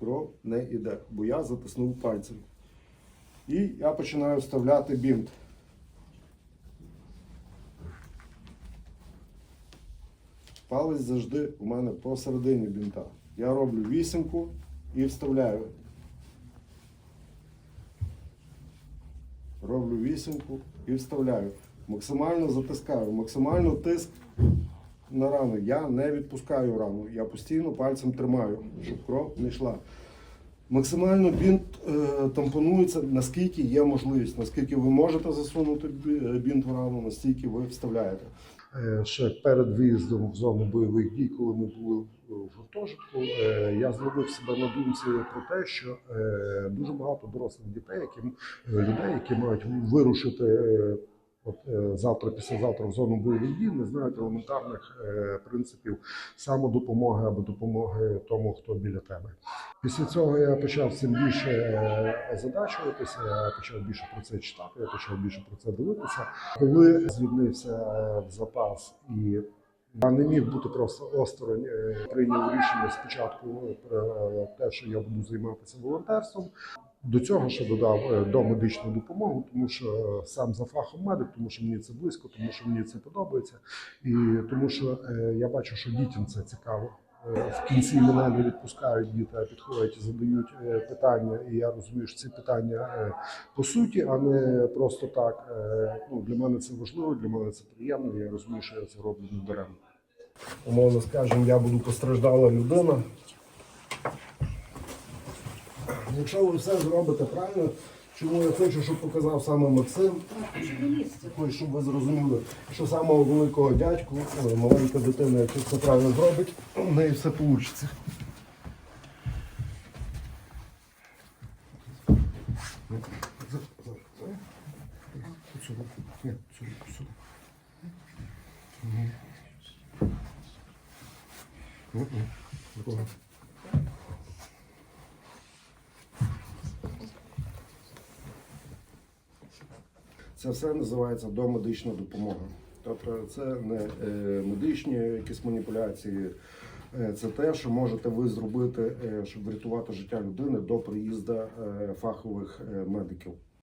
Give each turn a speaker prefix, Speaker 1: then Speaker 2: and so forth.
Speaker 1: кров не йде, бо я затиснув пальцем. І я починаю вставляти бінт. Палець завжди у мене посередині бінта. Я роблю вісімку і вставляю. Роблю вісімку і вставляю. Максимально затискаю, максимально тиск на рану. Я не відпускаю рану. Я постійно пальцем тримаю, щоб кров не йшла. Максимально бінт е, тампонується, наскільки є можливість, наскільки ви можете засунути е, бінт в рану, настільки ви вставляєте. Е, Ще перед виїздом в зону бойових дій, коли ми були в гуртожитку, е, я зловив себе на думці про те, що е, дуже багато дорослих дітей, які, е, людей, які мають вирушити е, от, е, завтра, післязавтра в зону бойових дій, не знають елементарних е, принципів самодопомоги або допомоги тому, хто біля тебе. Після цього я почав цим більше е, озадачуватися, я почав більше про це читати, я почав більше про це дивитися. Коли звільнився в запас і я не міг бути просто осторонь, прийняв рішення спочатку про те, що я буду займатися волонтерством. До цього ще додав е, домедичну допомогу, тому що е, сам за фахом медик, тому що мені це близько, тому що мені це подобається, і тому що е, я бачу, що дітям це цікаво. В кінці мене не відпускають діти, а підходять і задають питання. І я розумію, що ці питання по суті, а не просто так. Ну, для мене це важливо, для мене це приємно. Я розумію, що я це роблю не даремно. Умовно скажемо, я буду постраждала людина. Якщо ви все зробите правильно, чому я хочу, щоб показав саме Максим, Ось, щоб ви зрозуміли, що самого великого дядьку, маленька дитина, якщо все правильно зробить, в неї все вийде. Сюди. Це все називається домедична допомога. Тобто це не е, медичні якісь маніпуляції, е, це те, що можете ви зробити, е, щоб врятувати життя людини до приїзду фахових медиків.